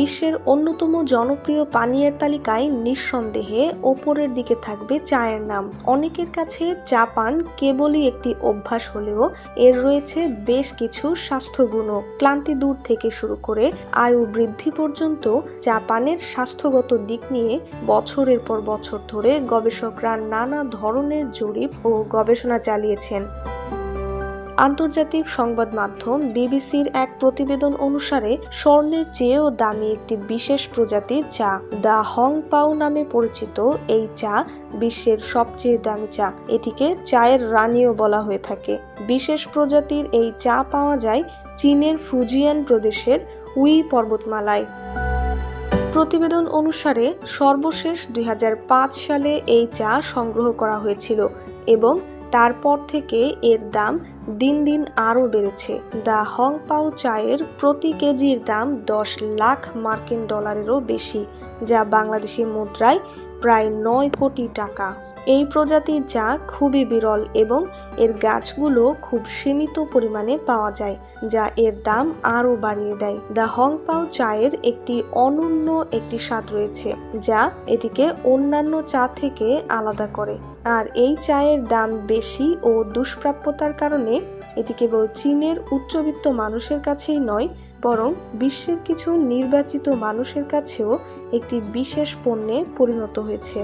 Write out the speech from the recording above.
বিশ্বের অন্যতম জনপ্রিয় পানীয়ের তালিকায় নিঃসন্দেহে ওপরের দিকে থাকবে চায়ের নাম। অনেকের কাছে চা পান কেবলই একটি অভ্যাস হলেও এর রয়েছে বেশ কিছু স্বাস্থ্যগুণও। ক্লান্তি দূর থেকে শুরু করে আয়ু বৃদ্ধি পর্যন্ত চা পানের স্বাস্থ্যগত দিক নিয়ে বছরের পর বছর ধরে গবেষকরা নানা ধরনের জরিপ ও গবেষণা চালিয়েছেন। আন্তর্জাতিক সংবাদ মাধ্যম বিবিসির এক প্রতিবেদন অনুসারে, স্বর্ণের চেয়েও দামি একটি বিশেষ প্রজাতির চা, দ্য হং পাও নামে পরিচিত এই চা বিশ্বের সবচেয়ে দামি চা। এটিকে চায়ের রানীও বলা হয়ে থাকে। বিশেষ প্রজাতির এই চা পাওয়া যায় চীনের ফুজিয়ান প্রদেশের উই পর্বতমালায়। প্রতিবেদন অনুসারে, সর্বশেষ দুই হাজার পাঁচ সালে এই চা সংগ্রহ করা হয়েছিল এবং তারপর থেকে এর দাম দিন দিন আরও বেড়েছে। দ্য হং পাও চায়ের প্রতি কেজির দাম দশ লাখ মার্কিন ডলারেরও বেশি, যা বাংলাদেশি মুদ্রায় প্রায় নয় কোটি টাকা। এই প্রজাতির চা খুবই বিরল এবং এর গাছগুলো খুব সীমিত পরিমাণে পাওয়া যায়, যা এর দাম আরও বাড়িয়ে দেয়। দ্য হং পাও চায়ের একটি অনন্য একটি স্বাদ রয়েছে, যা এটিকে অন্যান্য চা থেকে আলাদা করে। আর এই চায়ের দাম বেশি ও দুষ্প্রাপ্যতার কারণে এটি কেবল চীনের উচ্চবিত্ত মানুষের কাছেই নয় বরং বিশ্বের কিছু নির্বাচিত মানুষের কাছেও একটি বিশেষ পণ্যে পরিণত হয়েছে।